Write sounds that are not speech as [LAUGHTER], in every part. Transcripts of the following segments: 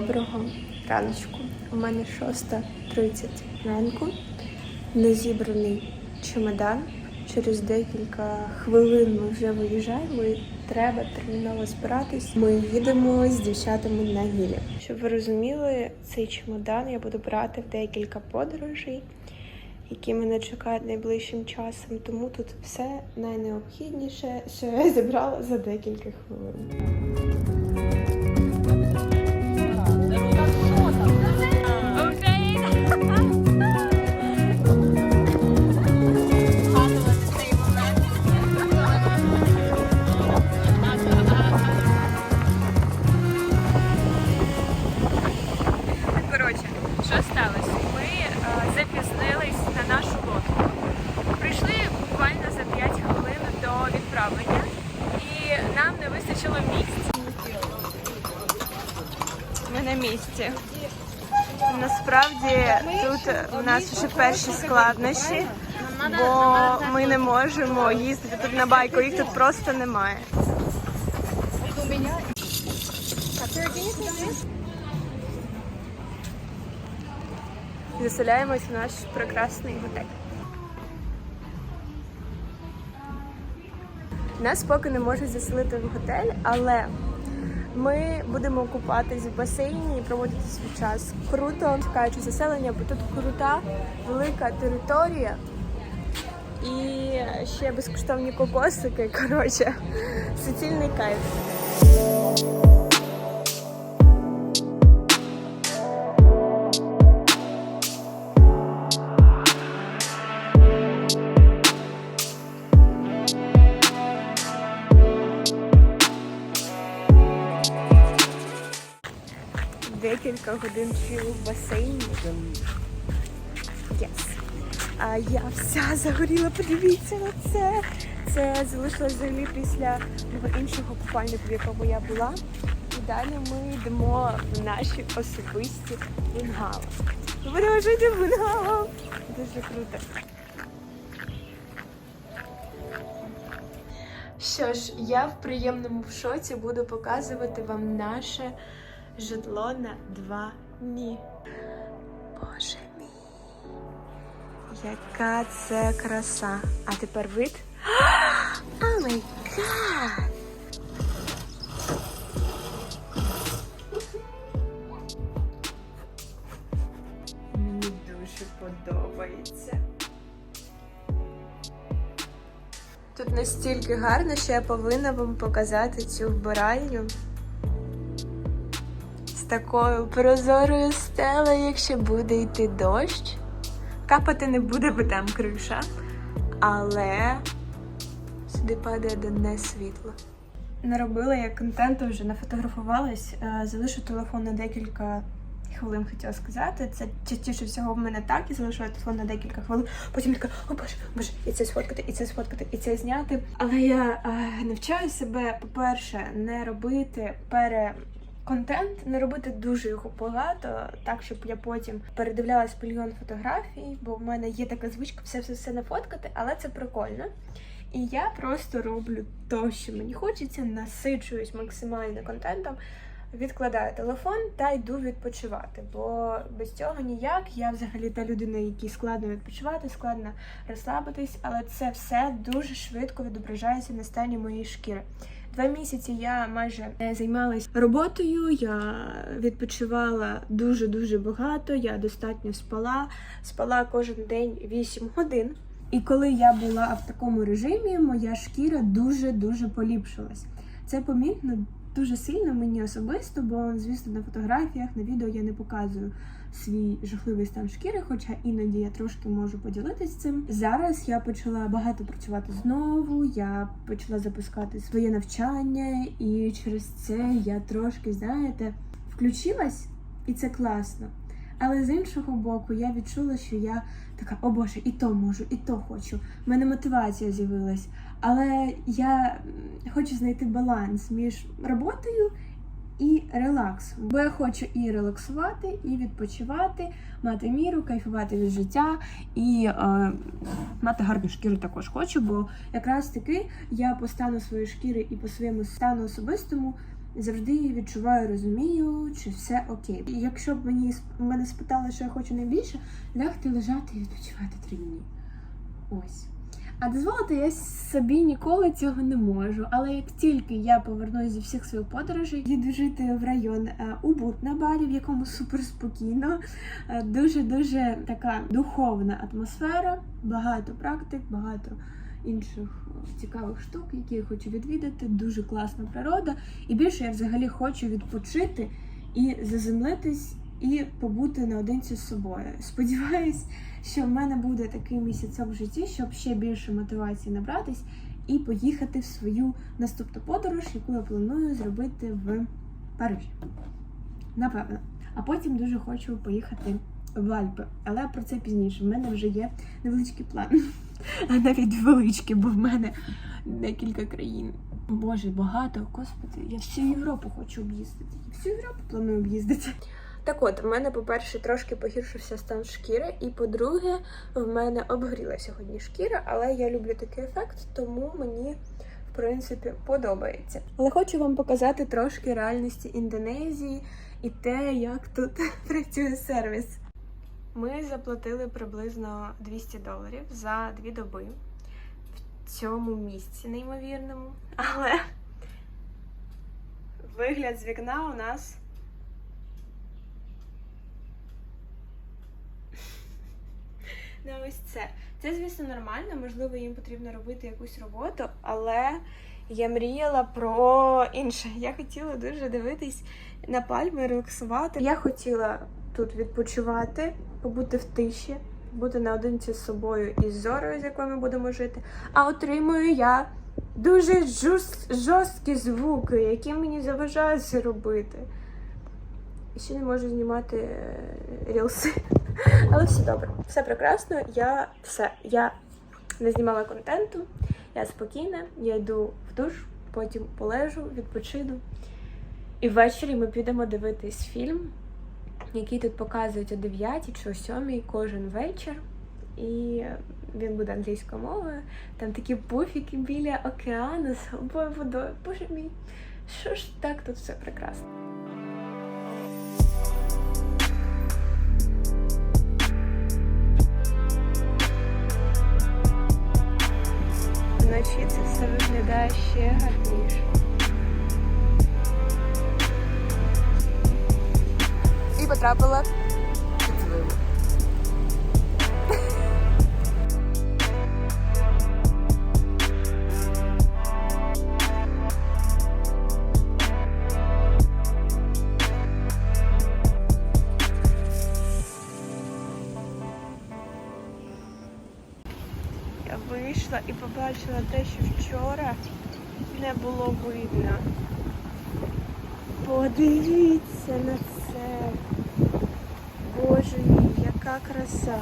Доброго раночку. У мене 6.30 ранку. Незібраний чемодан. Через декілька хвилин ми вже виїжджаємо і треба терміново збиратись. Ми їдемо з дівчатами на гілі. Щоб ви розуміли, цей чемодан я буду брати в декілька подорожей, які мене чекають найближчим часом. Тому тут все найнеобхідніше, що я зібрала за декілька хвилин. Нас вже перші складнощі, бо ми не можемо їздити тут на байку, їх тут просто немає. Заселяємось в наш прекрасний готель. Нас поки не можуть заселити в готель, але ми будемо купатись в басейні і проводити свій час. Круто, чекаючи заселення, бо тут крута, велика територія і ще безкоштовні кокосики. [LAUGHS] Коротше, суцільний кайф. Декілька годин чилу в басейні. Yes. А я вся загоріла, подивіться на це. Це залишилось взагалі після мого іншого купальника, в якому я була. І далі ми йдемо в наші особисті бунгало. Будемо жити в бунгало. Дуже круто. Що ж, я в приємному в шоці буду показувати вам наше житло на два дні. Боже мій, яка це краса. А тепер вид. [GASPS] О май гад! Мені дуже подобається. Тут настільки гарно, що я повинна вам показати цю вбиральню такою прозорою стелею, якщо буде йти дощ. Капати не буде, бо там криша. Але сюди падає денне світло. Наробила я контенту, вже нафотографувалась. Е, Залишу телефон на декілька хвилин, хотіла сказати. Це частіше всього в мене так, я залишаю телефон на декілька хвилин. Потім така, о боже, боже, і це сфоткати, і це сфоткати, і це зняти. Але я е, навчаю себе, по-перше, не робити пере. Контент не робити дуже його багато, так щоб я потім передивлялась мільйон фотографій, бо в мене є така звичка все все все не фоткати, але це прикольно. І я просто роблю то, що мені хочеться, насичуюсь максимально контентом, відкладаю телефон та йду відпочивати. Бо без цього ніяк. Я взагалі та людина, якій складно відпочивати, складно розслабитись, але це все дуже швидко відображається на стані моєї шкіри. Два місяці я майже не займалась роботою. Я відпочивала дуже дуже багато. Я достатньо спала, спала кожен день 8 годин. І коли я була в такому режимі, моя шкіра дуже дуже поліпшилась. Це помітно дуже сильно мені особисто, бо звісно на фотографіях, на відео я не показую свій жахливий стан шкіри, хоча іноді я трошки можу поділитися цим. Зараз я почала багато працювати знову. Я почала запускати своє навчання, і через це я трошки, знаєте, включилась, і це класно. Але з іншого боку, я відчула, що я така, о Боже, і то можу, і то хочу. У мене мотивація з'явилась. Але я хочу знайти баланс між роботою і релаксом. Бо я хочу і релаксувати, і відпочивати, мати міру, кайфувати від життя і е, мати гарну шкіру також хочу, бо якраз таки я по стану своєї шкіри і по своєму стану особистому завжди відчуваю, розумію, чи все окей. Якщо б мені мене спитали, що я хочу найбільше, лягти, лежати і відпочивати три дні. Ось. А дозволити я собі ніколи цього не можу. Але як тільки я повернусь зі всіх своїх подорожей, їду жити в район е, Убуд на Балі, в якому супер спокійно, е, дуже дуже така духовна атмосфера, багато практик, багато інших е, цікавих штук, які я хочу відвідати. Дуже класна природа. І більше я взагалі хочу відпочити і заземлитись, і побути наодинці з собою. [LAUGHS] Сподіваюсь, що в мене буде такий місяцок в житті, щоб ще більше мотивації набратись і поїхати в свою наступну подорож, яку я планую зробити в Парижі. Напевно. А потім дуже хочу поїхати в Альпи. Але про це пізніше. В мене вже є невеличкий план. [LAUGHS] А навіть величкий, бо в мене декілька країн. Боже, багато, господи, я всю Європу хочу об'їздити. Я всю Європу планую об'їздити. Так от, в мене, по-перше, трошки погіршився стан шкіри, і по-друге, в мене обгоріла сьогодні шкіра, але я люблю такий ефект, тому мені, в принципі, подобається. Але хочу вам показати трошки реальності Індонезії і те, як тут [LAUGHS] працює сервіс. Ми заплатили приблизно 200 доларів за дві доби в цьому місці неймовірному. Але вигляд з вікна у нас. Не ось це. Це, звісно, нормально, можливо, їм потрібно робити якусь роботу, але я мріяла про інше. Я хотіла дуже дивитись на пальми, релаксувати. Я хотіла тут відпочивати, побути в тиші, бути наодинці з собою і з зорою, з якою ми будемо жити. А отримую я дуже жорст- жорсткі звуки, які мені заважають робити. І ще не можу знімати е, рілси. [LAUGHS] Але все добре, все прекрасно. Я все. Я не знімала контенту, я спокійна, я йду в душ, потім полежу, відпочину. І ввечері ми підемо дивитись фільм, який тут показують о 9 чи о 7 кожен вечір. І він буде англійською мовою. Там такі пуфіки біля океану з собою водою. Боже мій, що ж так тут все прекрасно. Потрапила під зливу. Я вийшла і побачила те, що вчора не було видно. Подивіться на це. Боже мій, яка краса.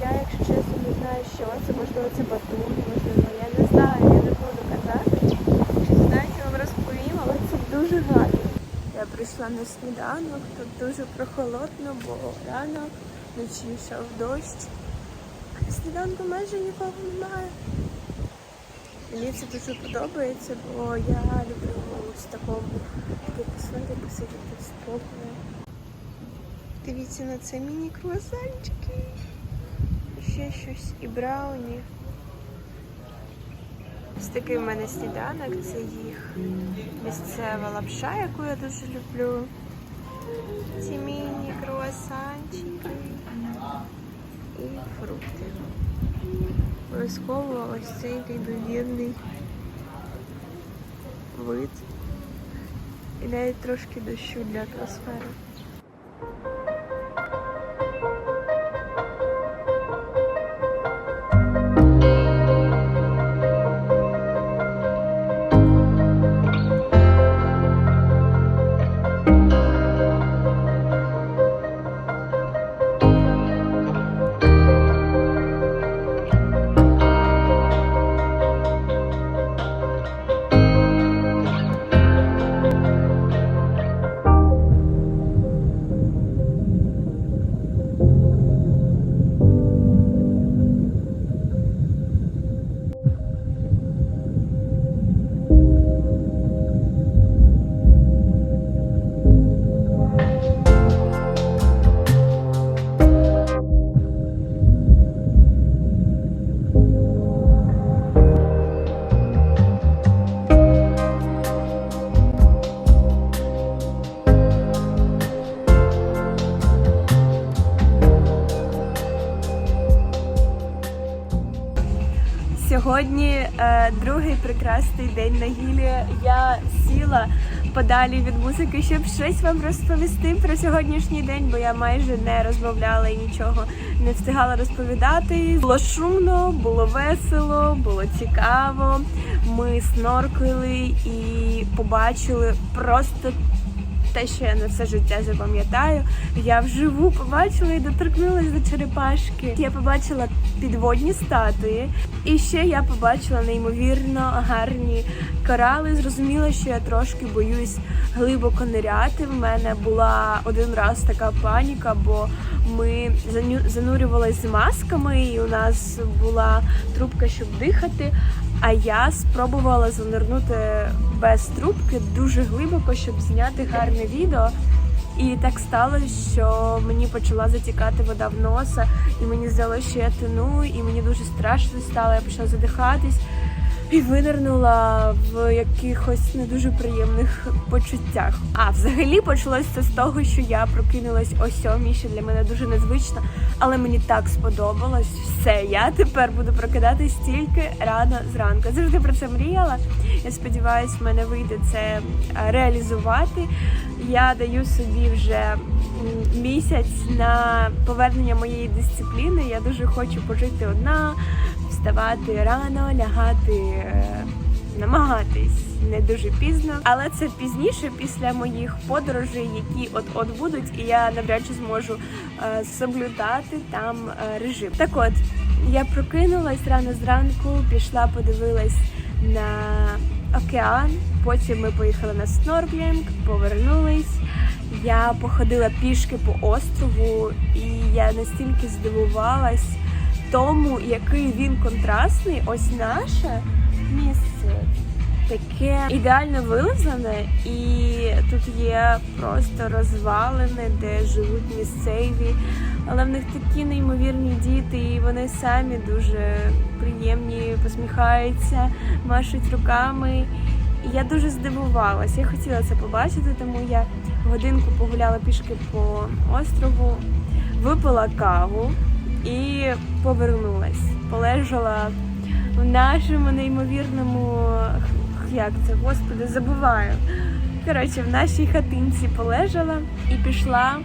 Я, якщо чесно, не знаю, що це. Можливо, це батун, можливо, я не знаю, я не буду казати. Знаєте, вам розповім, але це дуже гарно. Я прийшла на сніданок, тут дуже прохолодно, бо ранок, вночі йшов дощ. Сніданку майже нікого немає. Мені це дуже подобається, бо я люблю в такому такій посидіти спокою. Дивіться на це міні-круасанчики. Ще щось і брауні. Ось такий в мене сніданок, це їх місцева лапша, яку я дуже люблю. Ці міні-круасанчики і фрукти. Обов'язково ось цей неймовірний вид. І навіть трошки дощу для атмосфери. Другий прекрасний день на гілі. Я сіла подалі від музики, щоб щось вам розповісти про сьогоднішній день, бо я майже не розмовляла і нічого не встигала розповідати. Було шумно, було весело, було цікаво. Ми сноркали і побачили просто те, що я на все життя запам'ятаю. Я вживу побачила і доторкнулася до черепашки. Я побачила підводні статуї, і ще я побачила неймовірно гарні корали. Зрозуміла, що я трошки боюсь глибоко ниряти. В мене була один раз така паніка, бо ми занурювалися з масками, і у нас була трубка, щоб дихати. А я спробувала занирнути без трубки дуже глибоко, щоб зняти гарне відео. І так сталося, що мені почала затікати вода в носа, і мені здалося, що я тону, і мені дуже страшно стало. Я почала задихатись і винирнула в якихось не дуже приємних почуттях. А взагалі почалося це з того, що я прокинулась о сьомій, що для мене дуже незвично, але мені так сподобалось. Все, я тепер буду прокидатись тільки рано зранку. Завжди про це мріяла. Я сподіваюся, в мене вийде це е, реалізувати. Я даю собі вже місяць на повернення моєї дисципліни. Я дуже хочу пожити одна, вставати рано, лягати, е, намагатись не дуже пізно, але це пізніше після моїх подорожей, які от от будуть, і я навряд чи зможу е, соблюдати там е, режим. Так от я прокинулась рано зранку, пішла, подивилась на океан. Потім ми поїхали на снорклінг, повернулись. Я походила пішки по острову, і я настільки здивувалась тому, який він контрастний. Ось наше місце таке ідеально вилизане, і тут є просто розвалини, де живуть місцеві. Але в них такі неймовірні діти, і вони самі дуже приємні, посміхаються, машуть руками. І я дуже здивувалась. Я хотіла це побачити, тому я годинку погуляла пішки по острову, випила каву і повернулась. Полежала в нашому неймовірному як це, господи, забуваю. Коротше, в нашій хатинці полежала і пішла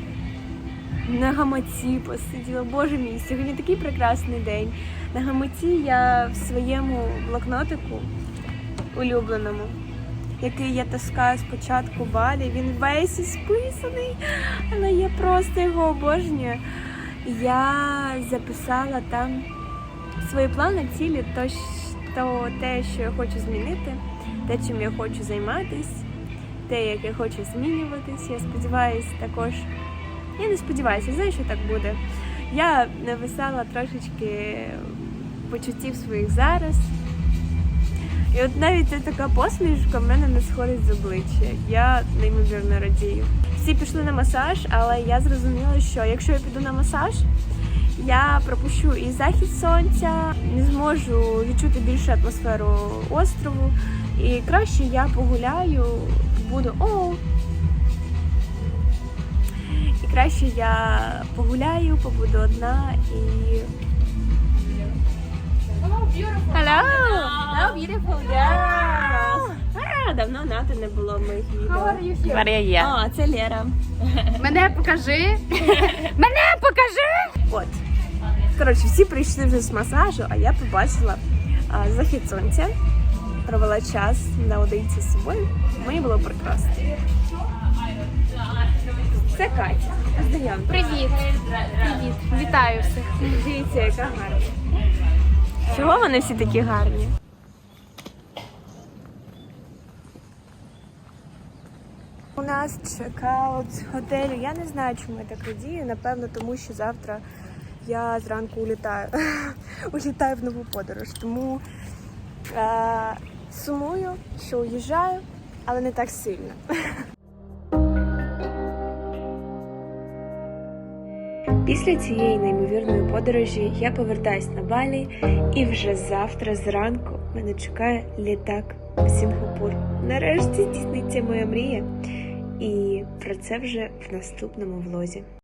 на гамаці посиділа. Боже мій, сьогодні такий прекрасний день. На гамаці я в своєму блокнотику улюбленому, який я таскаю з початку балі. Він весь ісписаний, але я просто його обожнюю. Я записала там свої плани, цілі, то, то те, що я хочу змінити, те, чим я хочу займатись, те, як я хочу змінюватись. Я сподіваюся, також. Я не сподіваюся, знаю, що так буде. Я написала трошечки почуттів своїх зараз. І от навіть ця така посмішка в мене не сходить з обличчя. Я неймовірно радію. Всі пішли на масаж, але я зрозуміла, що якщо я піду на масаж, я пропущу і захід сонця, не зможу відчути більше атмосферу острову. І краще я погуляю, буду о. І краще я погуляю, побуду одна і. Hello! Hello, beautiful girl! А, давно нати не було моїх відео. Марія є. А, це Лера. Мене покажи. [LAUGHS] Мене покажи. От. Коротше, всі прийшли вже з масажу, а я побачила а, захід сонця. Провела час наодинці з собою. Мені було прекрасно. Це Катя. Знайомтесь. Привіт. Привіт. Вітаю всіх. Дивіться, яка гарна. Чого вони всі такі гарні? У нас чекаут готелю. Я не знаю, чому я так радію. Напевно, тому що завтра я зранку улітаю. [LAUGHS] улітаю в нову подорож. Тому е- сумую, що уїжджаю, але не так сильно. [LAUGHS] Після цієї неймовірної подорожі я повертаюсь на Балі, і вже завтра зранку мене чекає літак в Сінгапур. Нарешті здійсниться моя мрія, і про це вже в наступному влозі.